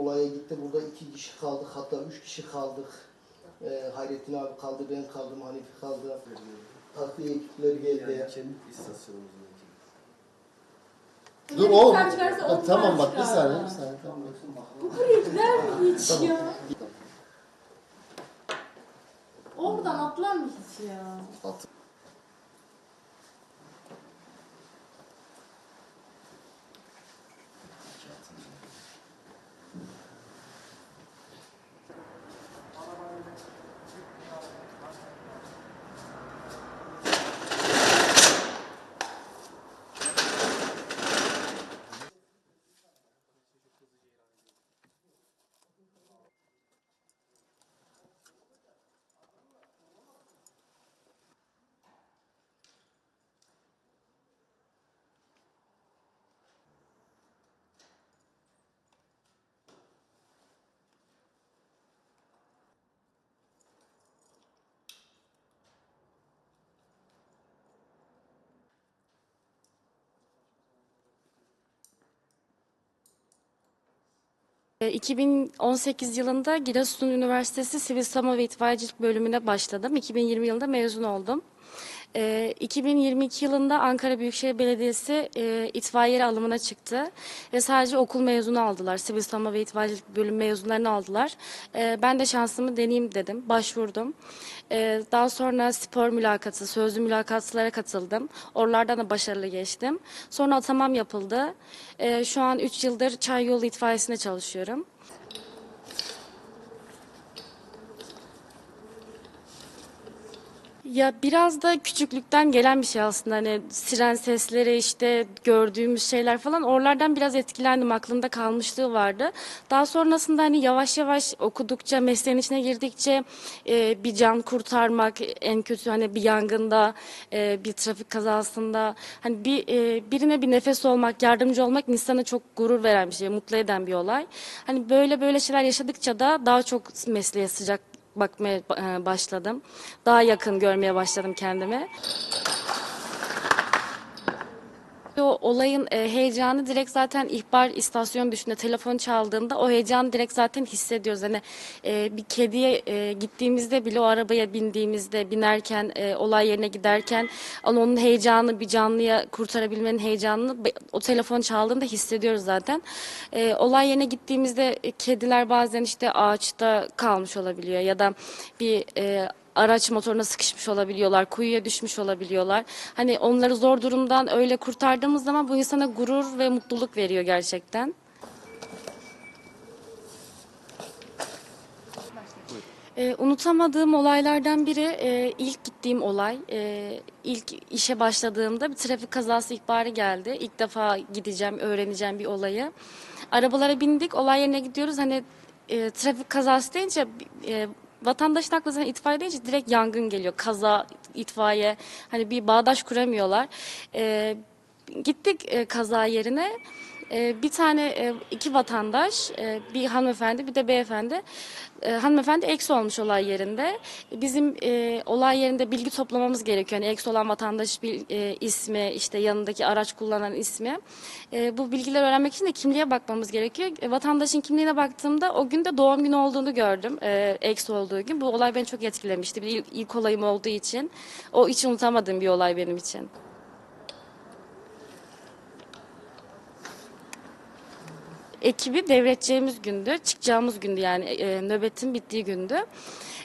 olaya gitti. Burada iki kişi kaldık. Hatta üç kişi kaldık. Ee, Hayrettin abi kaldı, ben kaldım, Hanifi kaldı. Takviye ekipleri geldi. Yani kendi istasyonumuzdaki. Dur oğlum. Bak, tamam bak bir saniye bir saniye. Tamam. Bu buraya gider mi hiç Tamam. ya? Oradan atlar mı hiç ya? At. 2018 yılında Giresun Üniversitesi Sivil Savunma ve İtfaiyecilik bölümüne başladım. 2020 yılında mezun oldum. E, 2022 yılında Ankara Büyükşehir Belediyesi e, itfaiye alımına çıktı ve sadece okul mezunu aldılar. Sivil Savunma ve İtfaiyecilik bölüm mezunlarını aldılar. E, ben de şansımı deneyeyim dedim. Başvurdum. E, daha sonra spor mülakatı, sözlü mülakatlara katıldım. Oralardan da başarılı geçtim. Sonra atamam yapıldı. E, şu an 3 yıldır Çay Yolu İtfaiyesi'nde çalışıyorum. Ya biraz da küçüklükten gelen bir şey aslında hani siren sesleri işte gördüğümüz şeyler falan oralardan biraz etkilendim aklımda kalmışlığı vardı. Daha sonrasında hani yavaş yavaş okudukça mesleğin içine girdikçe e, bir can kurtarmak en kötü hani bir yangında e, bir trafik kazasında hani bir e, birine bir nefes olmak yardımcı olmak insana çok gurur veren bir şey mutlu eden bir olay. Hani böyle böyle şeyler yaşadıkça da daha çok mesleğe sıcak bakmaya e, başladım. Daha yakın görmeye başladım kendimi. O olayın e, heyecanı direkt zaten ihbar istasyonu düşünde telefon çaldığında o heyecanı direkt zaten hissediyoruz. Hani e, bir kediye e, gittiğimizde bile o arabaya bindiğimizde binerken e, olay yerine giderken onun heyecanı bir canlıya kurtarabilmenin heyecanını o telefon çaldığında hissediyoruz zaten. E, olay yerine gittiğimizde e, kediler bazen işte ağaçta kalmış olabiliyor ya da bir e, araç motoruna sıkışmış olabiliyorlar, kuyuya düşmüş olabiliyorlar. Hani onları zor durumdan öyle kurtardığımız zaman bu insana gurur ve mutluluk veriyor gerçekten. Ee, unutamadığım olaylardan biri e, ilk gittiğim olay. E, ilk işe başladığımda bir trafik kazası ihbarı geldi. İlk defa gideceğim, öğreneceğim bir olayı. Arabalara bindik, olay yerine gidiyoruz. Hani e, trafik kazası deyince e, vatandaşın aklına zaten itfaiye deyince direkt yangın geliyor. Kaza, itfaiye hani bir bağdaş kuramıyorlar. E, gittik e, kaza yerine. E, bir tane e, iki vatandaş, e, bir hanımefendi bir de beyefendi. E, hanımefendi eksi olmuş olay yerinde. Bizim e, olay yerinde bilgi toplamamız gerekiyor. Yani eksi olan vatandaş bir ismi, işte yanındaki araç kullanan ismi. Bu bilgileri öğrenmek için de kimliğe bakmamız gerekiyor. Vatandaşın kimliğine baktığımda o gün de doğum günü olduğunu gördüm. E, eksi olduğu gün. Bu olay beni çok etkilemişti. Bir ilk, ilk olayım olduğu için. O hiç unutamadığım bir olay benim için. Ekibi devredeceğimiz gündü. Çıkacağımız gündü yani e, nöbetin bittiği gündü.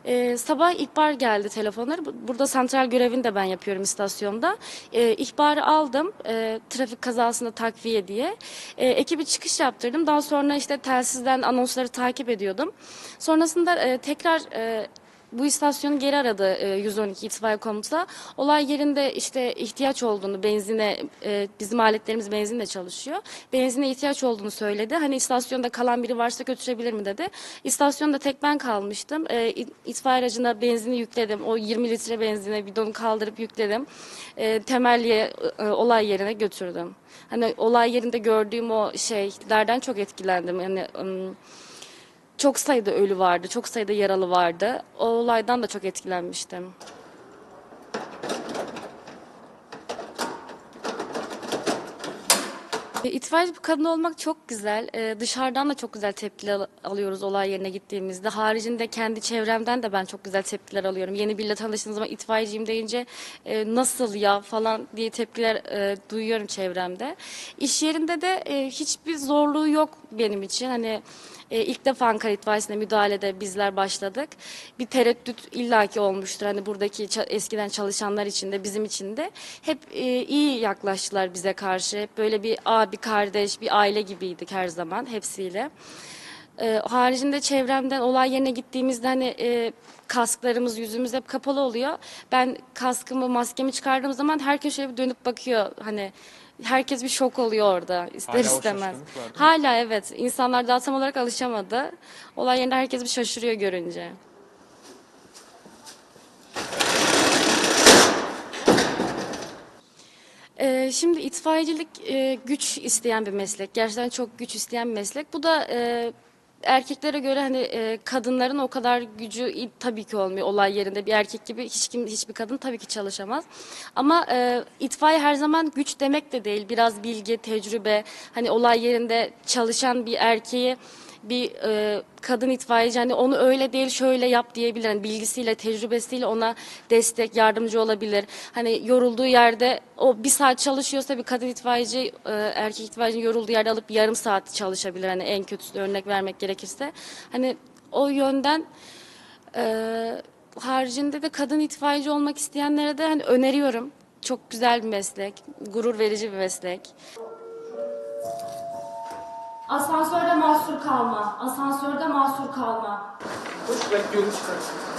E, sabah ihbar geldi telefonları. Bu- Burada santral görevini de ben yapıyorum istasyonda. E, ihbarı aldım. E, trafik kazasında takviye diye. E, ekibi çıkış yaptırdım. Daha sonra işte telsizden anonsları takip ediyordum. Sonrasında e, tekrar e, bu istasyonu geri aradı e, 112 itfaiye komuta. Olay yerinde işte ihtiyaç olduğunu, benzine, e, bizim aletlerimiz benzinle çalışıyor. Benzine ihtiyaç olduğunu söyledi. Hani istasyonda kalan biri varsa götürebilir mi dedi. İstasyonda tek ben kalmıştım. E, it- itfaiye aracına benzini yükledim. O 20 litre benzine bidonu kaldırıp yükledim. E, temelliye e, olay yerine götürdüm. Hani olay yerinde gördüğüm o şeylerden çok etkilendim. Yani ım, çok sayıda ölü vardı, çok sayıda yaralı vardı. O olaydan da çok etkilenmiştim. E, İtfaiyeci bir kadın olmak çok güzel. E, dışarıdan da çok güzel tepkiler al- alıyoruz olay yerine gittiğimizde. Haricinde kendi çevremden de ben çok güzel tepkiler alıyorum. Yeni biriyle tanıştığım zaman itfaiyeciyim deyince e, nasıl ya falan diye tepkiler e, duyuyorum çevremde. İş yerinde de e, hiçbir zorluğu yok benim için. Hani e, ilk defa Ankara İtfaiyesi'ne müdahalede bizler başladık. Bir tereddüt illaki olmuştur. Hani buradaki ça- eskiden çalışanlar için de bizim için de hep e, iyi yaklaştılar bize karşı. Hep böyle bir abi, kardeş, bir aile gibiydik her zaman hepsiyle. E, haricinde çevremden olay yerine gittiğimizde hani e, kasklarımız, yüzümüz hep kapalı oluyor. Ben kaskımı, maskemi çıkardığım zaman herkes şöyle bir dönüp bakıyor. Hani herkes bir şok oluyor orada ister Hala o istemez. şaşkınlık var değil mi? Hala evet. İnsanlar daha tam olarak alışamadı. Olay yerinde herkes bir şaşırıyor görünce. Ee, şimdi itfaiyecilik e, güç isteyen bir meslek. Gerçekten çok güç isteyen bir meslek. Bu da e, erkeklere göre hani e, kadınların o kadar gücü tabii ki olmuyor olay yerinde. Bir erkek gibi hiç kim hiçbir kadın tabii ki çalışamaz. Ama e, itfaiye her zaman güç demek de değil. Biraz bilgi, tecrübe, hani olay yerinde çalışan bir erkeği bir e, kadın itfaiyeci hani onu öyle değil şöyle yap diyebilir. Hani bilgisiyle, tecrübesiyle ona destek, yardımcı olabilir. Hani yorulduğu yerde o bir saat çalışıyorsa bir kadın itfaiyeci e, erkek itfaiyecinin yorulduğu yerde alıp yarım saat çalışabilir. Hani en kötüsü örnek vermek gerekirse. Hani o yönden e, haricinde de kadın itfaiyeci olmak isteyenlere de hani öneriyorum. Çok güzel bir meslek, gurur verici bir meslek. Asansörde mahsur kalma. Asansörde mahsur kalma. Hoş bekliyorum çıkarsın.